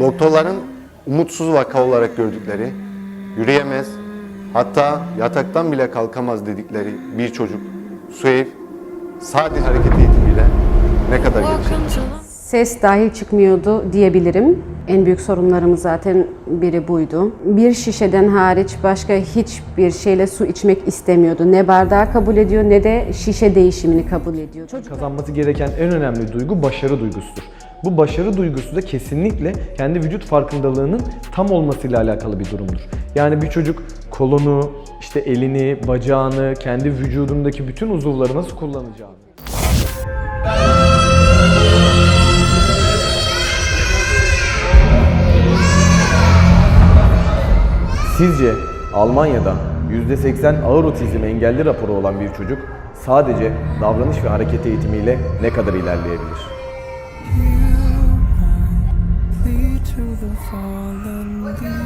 Doktorların umutsuz vaka olarak gördükleri, yürüyemez, hatta yataktan bile kalkamaz dedikleri bir çocuk Sueyf sadece hareket eğitimiyle ne kadar gelişecek? Ses dahi çıkmıyordu diyebilirim. En büyük sorunlarımız zaten biri buydu. Bir şişeden hariç başka hiçbir şeyle su içmek istemiyordu. Ne bardağı kabul ediyor ne de şişe değişimini kabul ediyor. Çocuk Kazanması gereken en önemli duygu başarı duygusudur. Bu başarı duygusu da kesinlikle kendi vücut farkındalığının tam olmasıyla alakalı bir durumdur. Yani bir çocuk kolunu, işte elini, bacağını, kendi vücudundaki bütün uzuvları nasıl kullanacağını Sizce Almanya'da %80 ağır otizm engelli raporu olan bir çocuk sadece davranış ve hareket eğitimiyle ne kadar ilerleyebilir? to the fallen leaves.